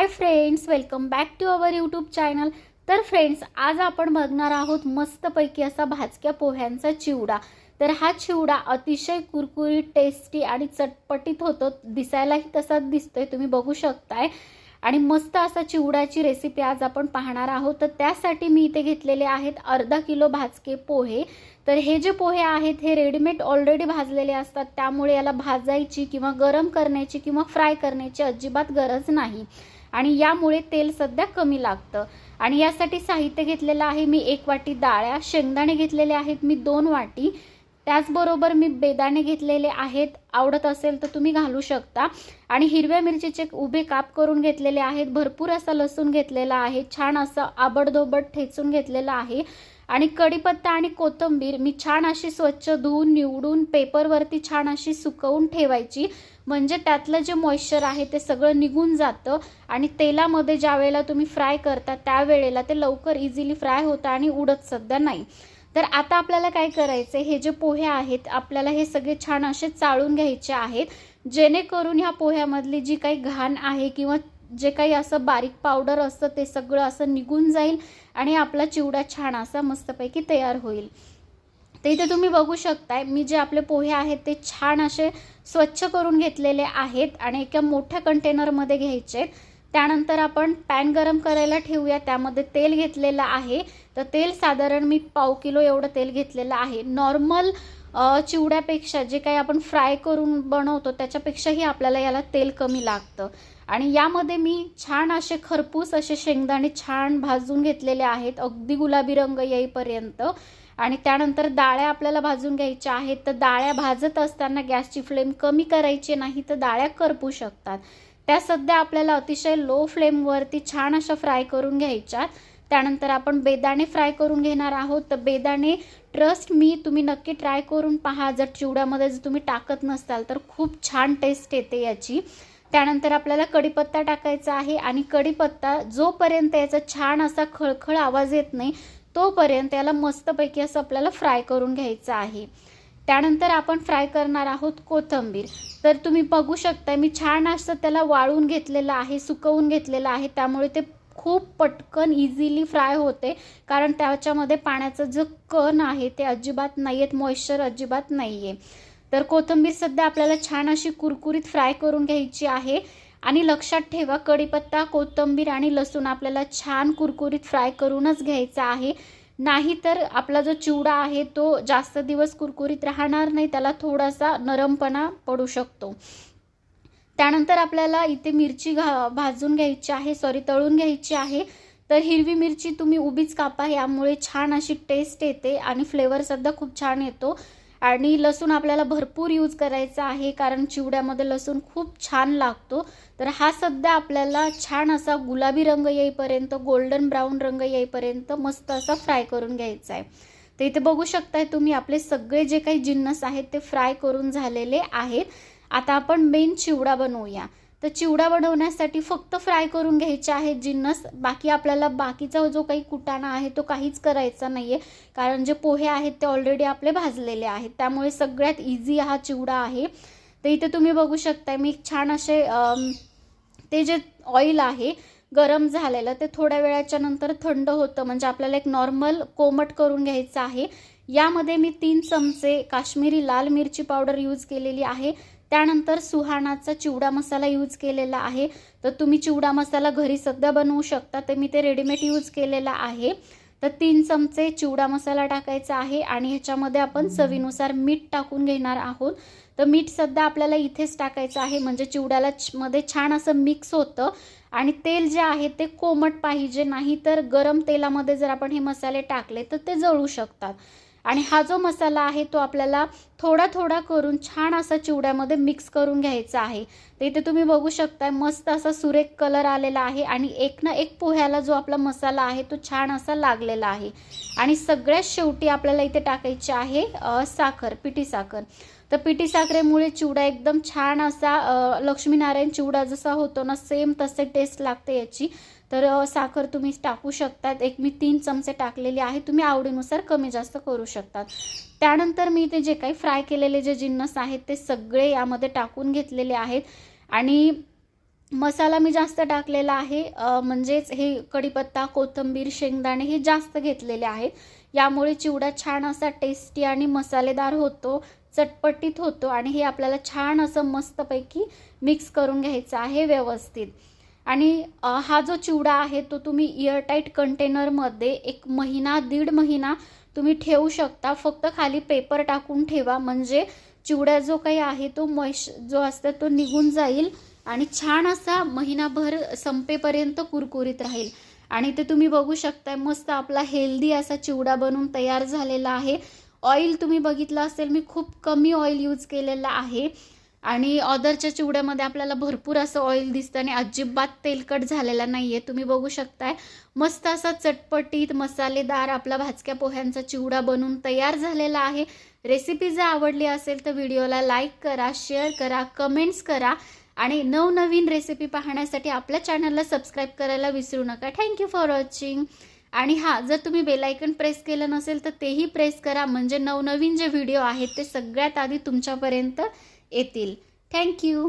Hi friends welcome back to our YouTube channel तर friends आज आपण बघणार आहोत मस्तपैकी असा भाजक्या पोह्यांचा चिवडा. तर हा चिवडा अतिशय कुरकुरीत टेस्टी आणि चटपटीत होतो. दिसायलाही तसाच दिसतोय तुम्ही बघू शकताय. आणि मस्त असा चिवड्याची रेसिपी आज आपण पाहणार आहोत. तर त्यासाठी मी इथे घेतलेले आहेत अर्धा किलो भाजके पोहे. तर हे जे पोहे आहेत हे रेडीमेड ऑलरेडी भाजलेले असतात. त्यामुळे याला भाजायची किंवा गरम करण्याची किंवा फ्राय करण्याची अजिबात गरज नाही. आणि यामुळे तेल सध्या कमी लागतं. आणि यासाठी साहित्य घेतलेलं आहे मी एक वाटी डाळ्या शेंगदाणे घेतलेले आहेत मी दोन वाटी. त्याचबरोबर मी बेदाणे घेतलेले आहेत. आवडत असेल तर तुम्ही घालू शकता. आणि हिरव्या मिरचीचे उभे काप करून घेतलेले आहेत. भरपूर असा लसूण घेतलेला आहे. छान असं आबडधोबड ठेचून घेतलेलं आहे. आणि कढीपत्ता आणि कोथिंबीर मी छान अशी स्वच्छ धुवून निवडून पेपरवरती छान अशी सुकवून ठेवायची. म्हणजे त्यातलं जे मॉइश्चर आहे ते सगळं निघून जातं आणि तेलामध्ये ज्या वेळेला तुम्ही फ्राय करता त्यावेळेला ते लवकर इझिली फ्राय होतं आणि उडत सध्या नाही. तर आता आपल्याला काय करायचं हे जे पोहे आहेत आपल्याला हे सगळे छान असे चाळून घ्यायचे आहेत. जेणेकरून ह्या पोह्यामधली जी काही घाण आहे किंवा जे काही असं बारीक पावडर असतं ते सगळं असं निघून जाईल आणि आपला चिवडा छान असा मस्तपैकी तयार होईल. ते इथे तुम्ही बघू शकताय मी जे आपले पोहे आहेत ते छान असे स्वच्छ करून घेतलेले आहेत आणि एका मोठ्या कंटेनरमध्ये घ्यायचे. त्यानंतर आपण पॅन गरम करायला ठेवूया त्यामध्ये तेल घेतलेलं आहे. तर तेल साधारण मी पाव किलो एवढं तेल घेतलेलं आहे. नॉर्मल चिवड्यापेक्षा जे काही आपण फ्राय करून बनवतो त्याच्यापेक्षाही आपल्याला याला तेल कमी लागतं. आणि यामध्ये मी छान असे खरपूस असे शेंगदाणे छान भाजून घेतलेले आहेत. अगदी गुलाबी रंग येईपर्यंत. आणि त्यानंतर डाळ्या आपल्याला भाजून घ्यायच्या आहेत. तर डाळ्या भाजत असताना गॅसची फ्लेम कमी करायची नाही तर डाळ्या करपू शकतात. त्या सध्या आपल्याला अतिशय लो फ्लेमवरती छान अशा फ्राय करून घ्यायच्या त्यानंतर आपण बेदाणे फ्राय करून घेणार आहोत. तर बेदाणे ट्रस्ट मी तुम्ही नक्की ट्राय करून पहा. जर चिवड्यामध्ये जर तुम्ही टाकत नसाल तर खूप छान टेस्ट येते याची. त्यानंतर आपल्याला कढीपत्ता टाकायचा आहे आणि कढीपत्ता जोपर्यंत याचा छान असा खळखळ आवाज येत नाही तोपर्यंत याला मस्तपैकी असं आपल्याला फ्राय करून घ्यायचं आहे. त्यानंतर आपण फ्राय करणार आहोत कोथंबीर. तर तुम्ही बघू शकता मी छान असं त्याला वाळून घेतलेलं आहे सुकवून घेतलेलं आहे. त्यामुळे ते खूप पटकन इझिली फ्राय होते. कारण त्याच्यामध्ये पाण्याचं जो कण आहे ते अजिबात नाही आहेत मॉइश्चर अजिबात नाही आहे तर कोथिंबीर सध्या आपल्याला छान अशी कुरकुरीत फ्राय करून घ्यायची आहे. आणि लक्षात ठेवा कढीपत्ता कोथिंबीर आणि लसूण आपल्याला छान कुरकुरीत फ्राय करूनच घ्यायचा आहे. नाही तर आपला जो चिवडा आहे तो जास्त दिवस कुरकुरीत राहणार नाही त्याला थोडासा नरमपणा पडू शकतो. त्यानंतर आपल्याला इथे मिरची घा भाजून घ्यायची आहे सॉरी तळून घ्यायची आहे. तर हिरवी मिरची तुम्ही उभीच कापा यामुळे छान अशी टेस्ट येते आणि फ्लेवर सध्या खूप छान येतो. आणि लसूण आपल्याला भरपूर यूज करायचा आहे कारण चिवड्यामध्ये लसूण खूप छान लागतो. तर हा सध्या आपल्याला छान असा गुलाबी रंग येईपर्यंत गोल्डन ब्राऊन रंग येईपर्यंत मस्त असा फ्राय करून घ्यायचा आहे. तर इथे बघू शकताय तुम्ही आपले सगळे जे काही जिन्नस आहेत ते फ्राय करून झालेले आहेत. आता आपण मेन चिवडा बनवूया. तर चिवडा बनवण्यासाठी फक्त फ्राय करून घ्यायचे आहेत जिन्नस बाकी आपल्याला बाकीचा जो काही कुटाणा आहे तो काहीच करायचा नाही आहे कारण जे पोहे आहेत ते ऑलरेडी आपले भाजलेले आहेत. त्यामुळे सगळ्यात इझी हा चिवडा आहे. तर इथे तुम्ही बघू शकताय मी छान असे ते जे ऑइल आहे गरम झालेलं ते थोड्या वेळाच्या नंतर थंड होतं. म्हणजे आपल्याला एक नॉर्मल कोमट करून घ्यायचं आहे. यामध्ये मी तीन चमचे काश्मीरी लाल मिरची पावडर यूज केलेली आहे. त्यानंतर सुहाणाचा चिवडा मसाला यूज केलेला आहे. तर तुम्ही चिवडा मसाला घरी सध्या बनवू शकता. तर मी ते रेडीमेड यूज केलेला आहे. तर तीन चमचे चिवडा मसाला टाकायचा आहे आणि ह्याच्यामध्ये आपण चवीनुसार मीठ टाकून घेणार आहोत. तर मीठ सध्या आपल्याला इथेच टाकायचं आहे. म्हणजे चिवड्याला मध्ये छान असं मिक्स होतं. आणि तेल जे आहे ते कोमट पाहिजे. नाही तर गरम तेलामध्ये जर आपण हे मसाले टाकले तर ते जळू शकतात. आणि हा जो मसाला आहे तो आपल्याला थोडा थोडा करून छान असा चिवड्यामध्ये मिक्स करून घ्यायचा आहे. तर इथे तुम्ही बघू शकताय मस्त असा सुरेख कलर आलेला आहे आणि एक ना एक पोह्याला जो आपला मसाला आहे तो छान असा लागलेला आहे. आणि सगळ्यात शेवटी आपल्याला इथे टाकायची आहे साखर पिठी साखर. तर पिठी साखरेमुळे चिवडा एकदम छान असा लक्ष्मीनारायण चिवडा जसा होतो ना सेम तसे टेस्ट लागते याची. तर साखर तुम्ही टाकू शकतात. एक मी तीन चमचे टाकलेले आहे. तुम्ही आवडीनुसार कमी जास्त करू शकतात. त्यानंतर मी ते जे काही फ्राय केलेले जे जिन्नस आहेत ते सगळे यामध्ये टाकून घेतलेले आहेत. आणि मसाला मी जास्त टाकलेला आहे. म्हणजेच हे कढीपत्ता कोथिंबीर शेंगदाणे हे जास्त घेतलेले आहे. यामुळे चिवडा छान असा टेस्टी आणि मसालेदार होतो चटपटीत होतो आणि हे आपल्याला छान असं मस्तपैकी मिक्स करून घ्यायचं आहे व्यवस्थित. आणि हा जो चिवडा आहे तो तुम्ही इयरटाईट कंटेनरमध्ये एक महिना दीड महिना तुम्ही ठेवू शकता. फक्त खाली पेपर टाकून ठेवा. म्हणजे चिवडा जो काही आहे तो मॉइश जो असतो तो निघून जाईल. आणि छान असा महिनाभर संपेपर्यंत कुरकुरीत राहील. आणि ते तुम्ही बघू शकताय मस्त आपला हेल्दी असा चिवडा बनून तयार झालेला आहे. ऑइल तुम्ही बघितलं असेल मी खूप कमी ऑइल यूज केलेलं आहे. आणि ऑदरच्या चिवड्यामध्ये आपल्याला भरपूर असं ऑइल दिसतं आणि अजिबात तेलकट झालेला नाही आहे तुम्ही बघू शकताय मस्त असा चटपटीत मसालेदार आपला भाजक्या पोह्यांचा चिवडा बनून तयार झालेला आहे. रेसिपी जर आवडली असेल तर व्हिडिओला लाईक करा शेअर करा कमेंट्स करा. आणि नवनवीन रेसिपी पाहण्यासाठी आपल्या चॅनलला सबस्क्राईब करायला विसरू नका. थँक्यू फॉर वॉचिंग आणि हां जर तुम्ही बेलायकन प्रेस केलं नसेल तर तेही प्रेस करा. म्हणजे नवनवीन जे व्हिडिओ आहेत ते सगळ्यात आधी तुमच्यापर्यंत येतील. थँक्यू